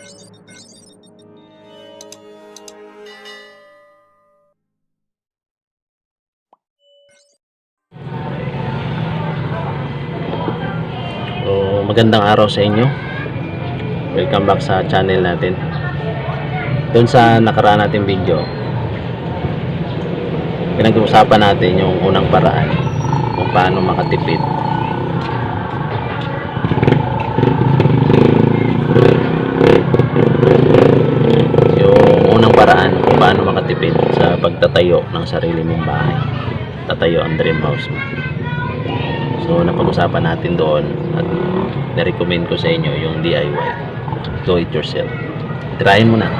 So, magandang araw sa inyo. Welcome back sa channel natin. Doon sa nakaraan nating video, pinag-uusapan natin yung unang paraan kung paano makatipid. Yung unang paraan kung paano makatipid sa pagtatayo ng sarili mong bahay. Tatayo ang dream house mo. So, napag-usapan natin doon at na-recommend ko sa inyo yung DIY. Do it yourself. Try mo na.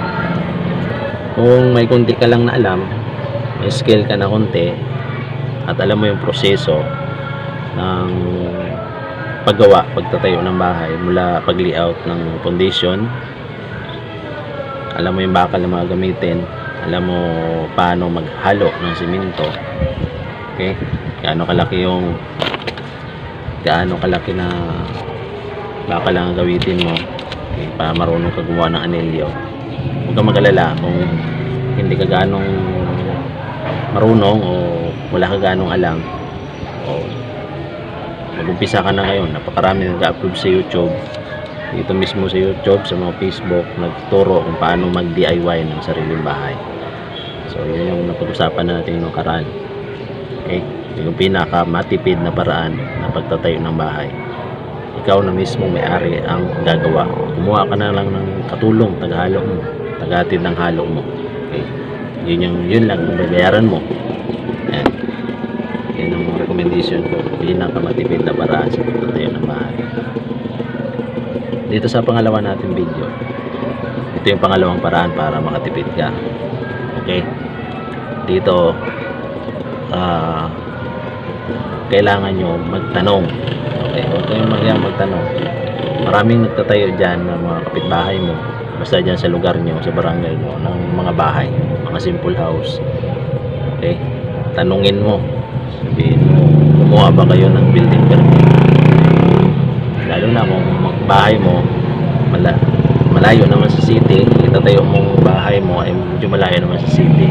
Kung may kunti ka lang na alam, may skill ka na konti, at alam mo yung proseso ng paggawa, pagtatayo ng bahay mula pag-layout ng foundation, alam mo yung bakal na mga gamitin, alam mo paano maghalo ng simento, okay? Gaano kalaki yung gaano kalaki na bakal lang ang gawitin mo okay, para marunong ka gumawa ng anelyo huwag kang mag-alala kung hindi ka ganong marunong o wala ka ganong alam. O mag-umpisa ka na ngayon. Napakarami nag-upload sa youtube dito mismo sa youtube sa mga facebook nagturo kung paano mag DIY ng sariling bahay. So yun yung napag-usapan natin yung karaan okay? Yung pinaka matipid na paraan na pagtatayo ng bahay. Ikaw na mismo may-ari ang gagawa. Kumuha ka na lang ng katulong taghalo mo tagahatid ng halo mo. Okay? Yun yung yun lang yung babayaran mo. Yan yan ang recommendation ko. Pinaka matipid na paraan sa pagtatayo dito sa pangalawa natin video ito yung pangalawang paraan para makatipid ka okay dito ah kailangan nyo magtanong. Okay, huwag kayong magyang magtanong. Maraming nagtatayo dyan ng mga kapitbahay mo. Basta dyan sa lugar nyo, sa barangay nyo, ng mga bahay, mga simple house. Okay, tanungin mo. Sabihin mo, kumuha ba kayo ng building permit? Lalo na kung bahay mo, mala, malayo naman sa city, itatayo mong bahay mo ay medyo malayo naman sa city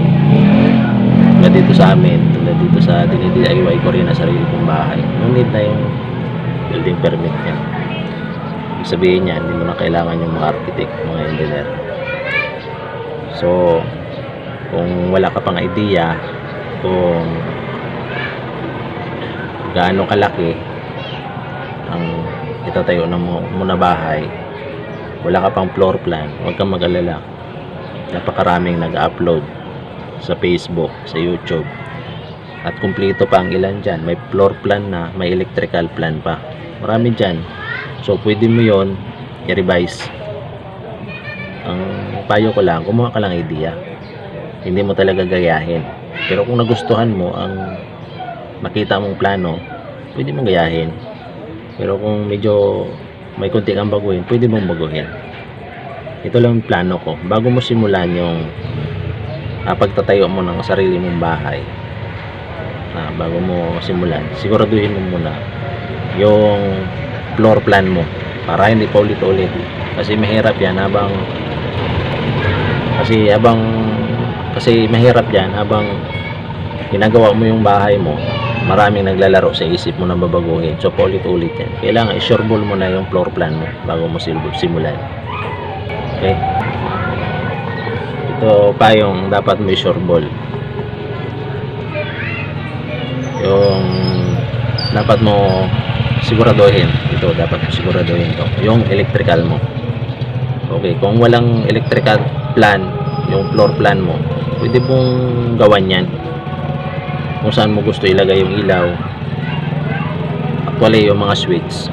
tulad dito sa amin, tulad dito sa dinidIY ko rin na sarili kong bahay, no need na yung building permit niya. Ibig sabihin niya, hindi mo na kailangan yung mga architect, mga engineer. So, kung wala ka pang idea kung gaano kalaki ang itatayo na mo, mo na bahay, wala ka pang floor plan, huwag kang mag-alala. Napakaraming nag-upload sa Facebook, sa YouTube. At kumpleto pa ang ilan dyan. May floor plan na, may electrical plan pa. Marami dyan. So, pwede mo yon i-revise. Ang payo ko lang, kumuha ka lang idea. Hindi mo talaga gayahin. Pero kung nagustuhan mo ang makita mong plano, pwede mong gayahin. Pero kung medyo may kunti kang baguhin, pwede mong baguhin. Ito lang plano ko. Bago mo simulan yung ah, pagtatayo mo ng sarili mong bahay ah, bago mo simulan siguraduhin mo muna yung floor plan mo para hindi pa ulit-ulit kasi mahirap yan habang kasi habang kasi mahirap yan habang ginagawa mo yung bahay mo maraming naglalaro sa isip mo na babaguhin. So paulit-ulit yan. Kailangan i-sureball mo na yung floor plan mo bago mo simulan. Okay? Ito pa yung dapat may sure ball yung dapat mo siguraduhin. Ito dapat mo siguraduhin to. Yung electrical mo. Okay kung walang electrical plan yung floor plan mo pwede mong gawan yan kung saan mo gusto ilagay yung ilaw actually yung mga switch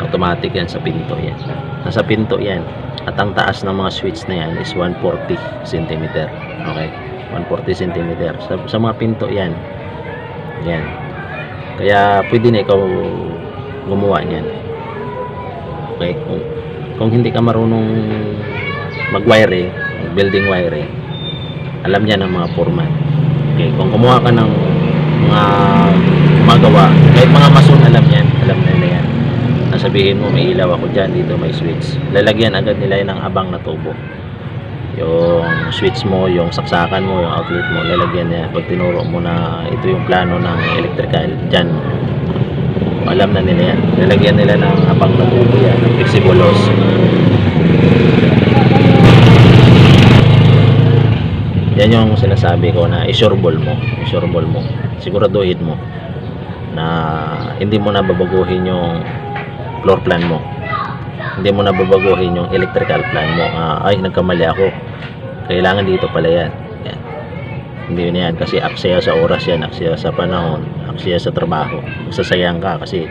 automatic yan sa pinto yan nasa pinto yan at ang taas ng mga switch na yan is 140 cm. Okay? 140 cm. Sa, sa mga pinto yan. Yan. Kaya pwede na ikaw gumawa niyan. Okay? Kung, kung hindi ka marunong mag-wiring, building wiring, alam niya ng mga foreman. Okay? Kung kumuha ka ng mga gumagawa, kahit mga mason alam yan, alam nila yan. Na sasabihin mo may ilaw ako dyan, dito may switch. Lalagyan agad nila yun ng abang na tubo. Yung switch mo, yung saksakan mo, yung outlet mo, lalagyan niya. Pag tinuro mo na ito yung plano ng electrical, dyan. Alam na nila yan. Lalagyan nila ng abang na tubo yan, ng flexible hose. Yan yung sinasabi ko na i-sureball mo, i-sureball mo. Siguraduhin mo na hindi mo na babaguhin yung floor plan mo. Hindi mo na babaguhin yung electrical plan mo. Ah, ay, nagkamali ako. Kailangan dito pala yan. yan. Hindi yun yan kasi aksaya sa oras yan, aksaya sa panahon, aksaya sa trabaho. Sasayang ka kasi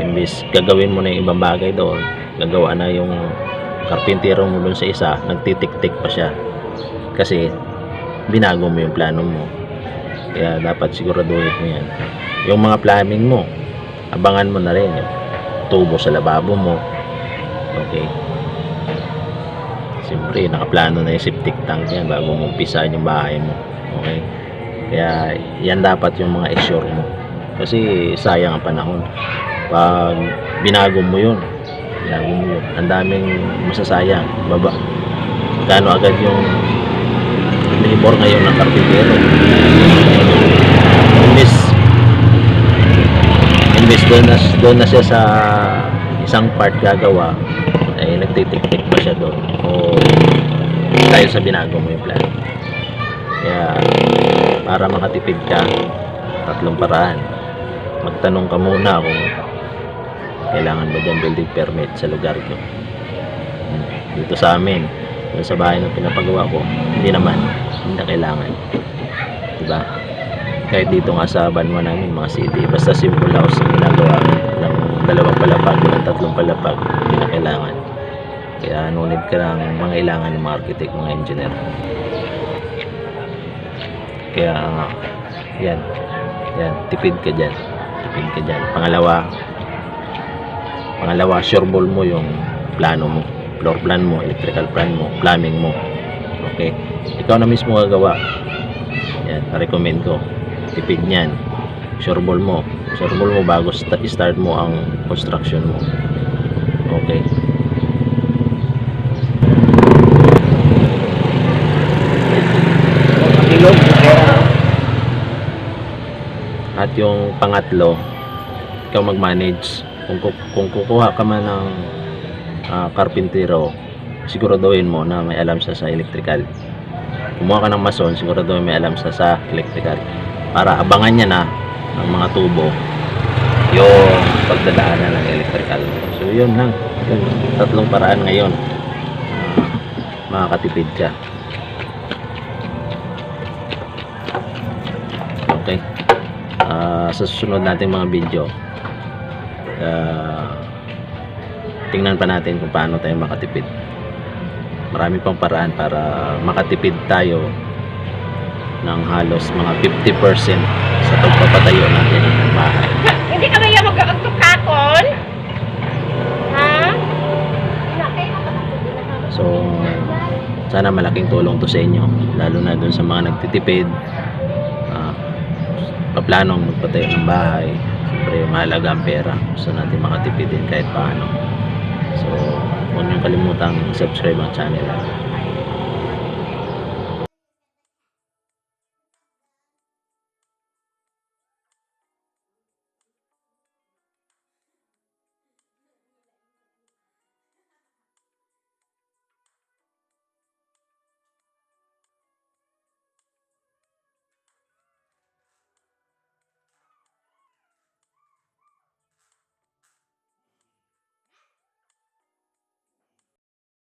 imbis gagawin mo na yung ibang bagay doon, gagawa na yung karpintero mo doon sa isa, nagtitik-tik pa siya. Kasi binago mo yung plano mo. Kaya dapat siguraduhin mo yan. Yung mga plumbing mo, abangan mo na rin yung tubo sa lababo mo. Okay. Siyempre, nakaplano na yung septic tank yan bago mo umpisahan yung bahay mo. Okay. Kaya yan dapat yung mga assure mo. Kasi sayang ang panahon. Pag binago mo yun, binago mo yun, ang daming masasayang. Baba. Gano agad yung labor ngayon ng karpintero. Imbis imbis doon na, doon na siya sa isang part gagawa ay nagtitik-tik pa siya doon. O dahil sa binago mo yung plan. Kaya para makatipid ka tatlong paraan. Magtanong ka muna kung kailangan ba dyan building permit sa lugar ko dito sa amin doon sa bahay na pinapagawa ko hindi naman. Hindi na kailangan. Diba? Kahit dito nga sa banwa namin mga city basta simple house ang ginagawa ng dalawang palapag ng tatlong palapag hindi na kailangan. Kaya nunid ka ng mga ilangan ng mga architect mga engineer. Kaya nga yan. Yan tipid ka dyan. Tipid ka dyan. Pangalawa pangalawa sure ball mo yung plano mo floor plan mo electrical plan mo plumbing mo. Okay? Ikaw na mismo gagawa. Yan recommend ko. Tipid niyan. Sure ball mo. Sure ball mo bago sta- start mo ang construction mo. Okay? At yung pangatlo ikaw mag-manage. Kung, ku- kung kukuha ka man ng ah, karpintero siguraduhin mo na may alam siya sa electrical. Kumuha ka ng mason siguraduhin may alam siya sa electrical. Para abangan niya na ng mga tubo yung pagdadaanan ng electrical. So yun lang. Yun, tatlong paraan ngayon. Makakatipid ka. Okay. Ah, sa susunod nating mga video ah, tingnan pa natin kung paano tayo makatipid. Marami pang paraan para makatipid tayo ng halos mga 50% sa pagpapatayo natin ng bahay. Hindi ka ba yung magkakagtukakon? Ha? so sana malaking tulong to sa inyo lalo na dun sa mga nagtitipid. Ah, paplanong magpatayo ng bahay. Siyempre mahalaga ang pera. Gusto natin makatipid din kahit paano so huwag niyong kalimutang subscribe ang channel